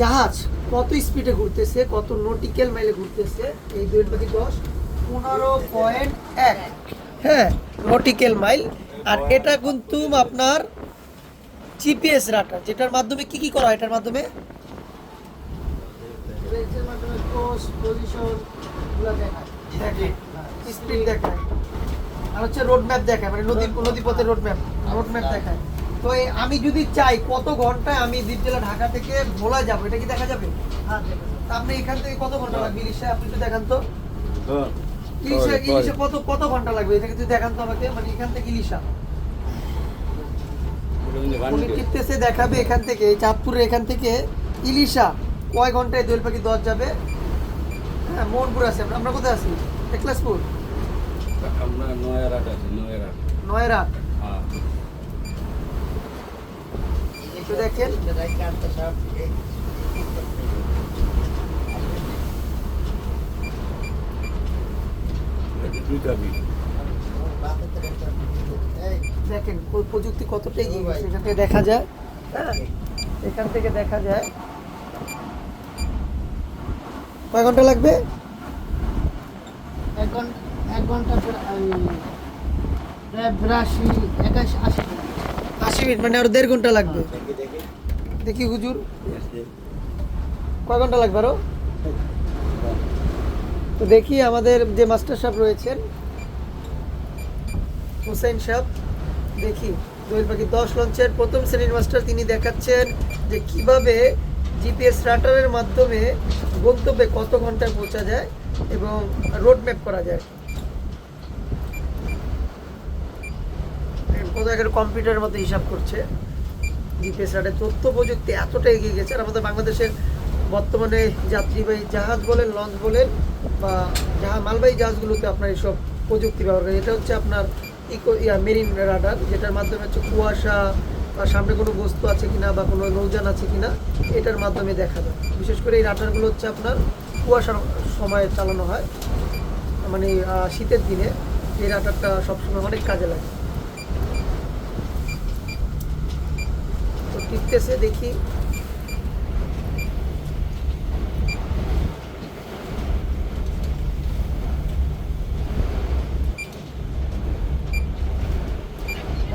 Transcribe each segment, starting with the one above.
জাহাজ কত স্পিডে ঘুরতেছে কত নটিক্যাল মাইলে ঘুরতেছে এই দুই পাখি দশ পনেরো পয়েন্ট এক। হ্যাঁ নটিক্যাল মাইল আর এটা কিন্তু আপনার জিপিএস রাটার যেটার মাধ্যমে কি কি করা হয় এটার মাধ্যমে? স্পিড দেখায়। আর হচ্ছে রোড ম্যাপ দেখায় মানে নদী পথের রোড ম্যাপ রোড ম্যাপ দেখায়। তো আমি যদি চাই কত ঘন্টায় আমি দ্বীপ ঢাকা থেকে ভোলা যাব? এটা কি দেখা যাবে? তা আপনি এখান থেকে কত ঘণ্টা লাগবে? ইলিশে আপনি একটু দেখান তো। ইলিশা ইলিশে কত কত ঘণ্টা লাগবে? এটা কিন্তু দেখান তো আমাকে। মানে এখান থেকে ইলিশা টিপতেছে দেখাবে এখান থেকে। এই চাঁদপুরের এখান থেকে ইলিশা কয় ঘন্টায় দোয়েল পাখি দশ যাবে? হ্যাঁ মোহনপুর আছে। আমরা- আমরা কোথায় আছি? একলাসপুর আমরা নয় রাত আছি নয় রাত নয় রাত হ্যাঁ একটু দেখেন। দেখেন প্রযুক্তি কতটা এগিয়ে গেছে এখান থেকে দেখা যায়। হ্যাঁ এখান থেকে দেখা যায়। কয় ঘণ্টা লাগবে? এক ঘণ্টা এক ঘণ্টা প্রায় বিরাশি একাশি আশি। আশি মিনিট মানে আরও দেড় ঘণ্টা লাগবে। দেখি হুজুর। কয় ঘণ্টা লাগবে আরও? তো দেখি আমাদের যে মাস্টার সাহেব রয়েছেন, হুসেন সাহেব, দেখি। দোয়েল পাখি দশ লঞ্চের প্রথম শ্রেণির মাস্টার, তিনি দেখাচ্ছেন যে কীভাবে জিপিএস রাটারের মাধ্যমে গন্তব্যে কত ঘন্টায় পৌঁছা যায় এবং রোড ম্যাপ করা যায়। কোথাও একটা কম্পিউটারের মতো হিসাব করছে। জিপিএস রাডার তথ্য প্রযুক্তি এতটা এগিয়ে গেছে, আর আমাদের বাংলাদেশের বর্তমানে যাত্রীবাহী জাহাজ বলেন লঞ্চ বলেন, বা জাহাজ মালবাহী জাহাজগুলোতে আপনার এইসব প্রযুক্তি ব্যবহার করে। এটা হচ্ছে আপনার ইকো ইয়া মেরিন রাডার যেটার মাধ্যমে হচ্ছে কুয়াশা বা সামনে কোনো বস্তু আছে কিনা বা কোনো নৌজান আছে কিনা, এটার মাধ্যমে দেখা যায়। বিশেষ করে এই রাডারগুলো হচ্ছে আপনার কুয়াশার সময় চালানো হয়। মানে শীতের দিনে। এই রাডারটা সবসময় অনেক কাজে লাগে। টিকতেছে দেখি।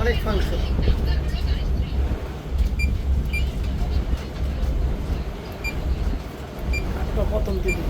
অনেক ফাংশন প্রথম দিদি